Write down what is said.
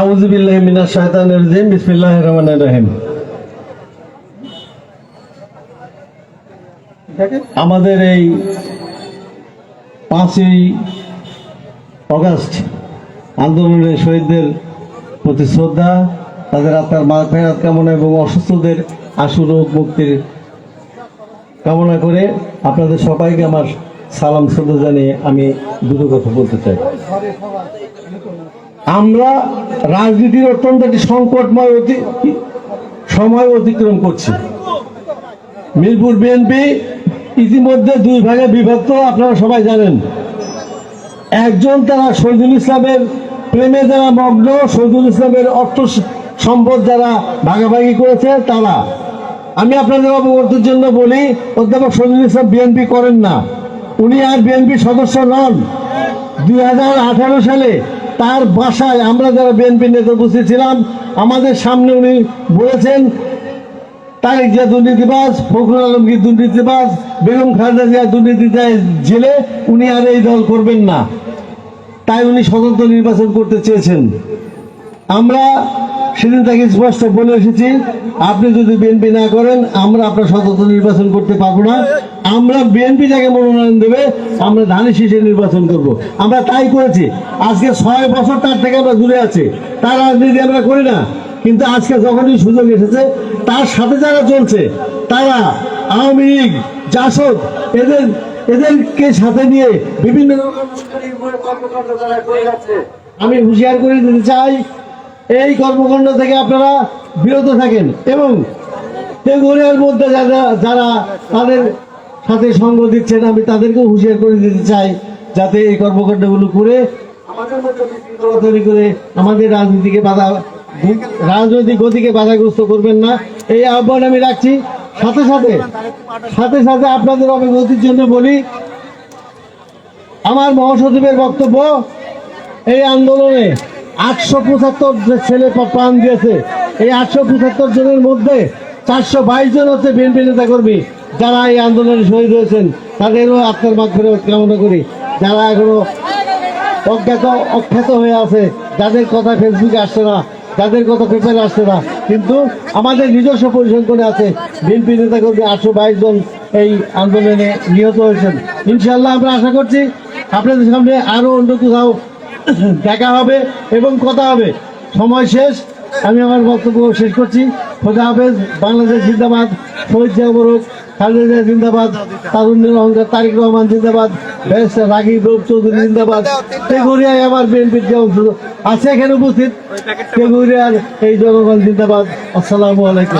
আউজুবিল্লাহ মিনাশ শাইতানির রাজিম, বিসমিল্লাহির রহমানির রহিম। আমাদের এই পাঁচই অগাস্ট আন্দোলনের শহীদদের প্রতি শ্রদ্ধা, তাদের আত্মার মা ফেরাত কামনা এবং অসুস্থদের আশু রোগ মুক্তির কামনা করে আপনাদের সবাইকে আমার সালাম, শ্রদ্ধা জানিয়ে আমি দুটো কথা বলতে চাই। আমরা রাজনীতির অত্যন্ত একটি সংকটময় অতি, সময় অতিক্রম করছি। মিরপুর বিএনপি ইতিমধ্যে দুই ভাগে বিভক্ত, আপনারা সবাই জানেন। একজন তারা শহীদুল ইসলামের প্রেমে যারা মগ্ন, শহীদুল ইসলামের অর্থ সম্পদ যারা ভাগাভাগি করেছে, তারা। আমি আপনাদের অবগতির জন্য বলি, অধ্যাপক শহীদুল ইসলাম বিএনপি করেন না। উনি আর বিএনপি সদস্য নন। দুই হাজার আঠারো সালে তার বাসায় আমরা যারা বিএনপি নেতা উপস্থিত ছিলাম, আমাদের সামনে উনি বলেছেন, তারেক জিয়া দুর্নীতিবাজ, ফখরুল আলমগীর দুর্নীতিবাজ, বেগম খালেদা জিয়া দুর্নীতিতে জেলে, উনি আর এই দল করবেন না। তাই উনি স্বতন্ত্র নির্বাচন করতে চেয়েছেন। আমরা সেদিন তাকে স্পষ্ট বলে এসেছি আপনি যদি বিএনপি না করেন, আমরা আপনার স্বতন্ত্র নির্বাচন করতে পারব না আমরা বিএনপি যাকে মনোনয়ন দেবে, আমরা ধানি শীষে নির্বাচন করব। আমরা তাই করেছি আজকে ছয় বছর তার থেকে আমরা দূরে আছি তার রাজনীতি আমরা করি না কিন্তু আজকে যখনই সুযোগ এসেছে, তার সাথে যারা চলছে, তারা আওয়ামী লীগ, জাসদ, এদের এদেরকে সাথে নিয়ে বিভিন্ন। আমি হুঁশিয়ার করে দিতে চাই এই কর্মকাণ্ড থেকে আপনারা বিরত থাকেন এবং তেগুরিয়ার মধ্যে যারা যারা তাদের সাথে সঙ্গ দিচ্ছেন, আমি তাদেরকেও হুঁশিয়ার করে দিতে চাই যাতে এই কর্মকাণ্ডগুলো করে আমাদের করে আমাদের রাজনীতিকে বাধা, রাজনৈতিক গতিকে বাধাগ্রস্ত করবেন না। এই আহ্বান আমি রাখছি। সাথে সাথে সাথে সাথে আপনাদের অবগতির জন্য বলি, আমার মহাসচিবের বক্তব্য, এই আন্দোলনে আটশো পঁচাত্তর যে ছেলে প্রাণ দিয়েছে। এই আটশো পঁচাত্তর জনের মধ্যে চারশো বাইশ জন হচ্ছে বিএনপি নেতা কর্মী যারা এই আন্দোলনে শহীদ হয়েছেন। তাদেরও আত্মার করে কামনা করি। যারা এখনও অজ্ঞাত, অখ্যাত হয়ে আছে, যাদের কথা ফেসবুকে আসছে না, যাদের কথা পেপারে আসছে না, কিন্তু আমাদের নিজস্ব পরিসংখ্যানে আছে, বিএনপি নেতা কর্মী আটশো বাইশ জন এই আন্দোলনে নিহত হয়েছেন। ইনশাল্লাহ আমরা আশা করছি আপনাদের সামনে আরও অন্য কোথাও দেখা হবে এবং কথা হবে। সময় শেষ। আমি আমার বক্তব্য শেষ করছি। খোদা হাফেজ। বাংলাদেশ জিন্দাবাদ। শহীদ জিয়া মোরক খালেদা জিন্দাবাদ। তারুণ্যের অহংকার তারিক রহমান জিন্দাবাদ। ব্যারিস্টার রূপ চৌধুরী জিন্দাবাদ। তেগুরিয়ায় আমার বিএনপির যে অংশ আছে এখানে উপস্থিত। তেগুরিয়ার এই জনগণ জিন্দাবাদ। আসসালামু আলাইকুম।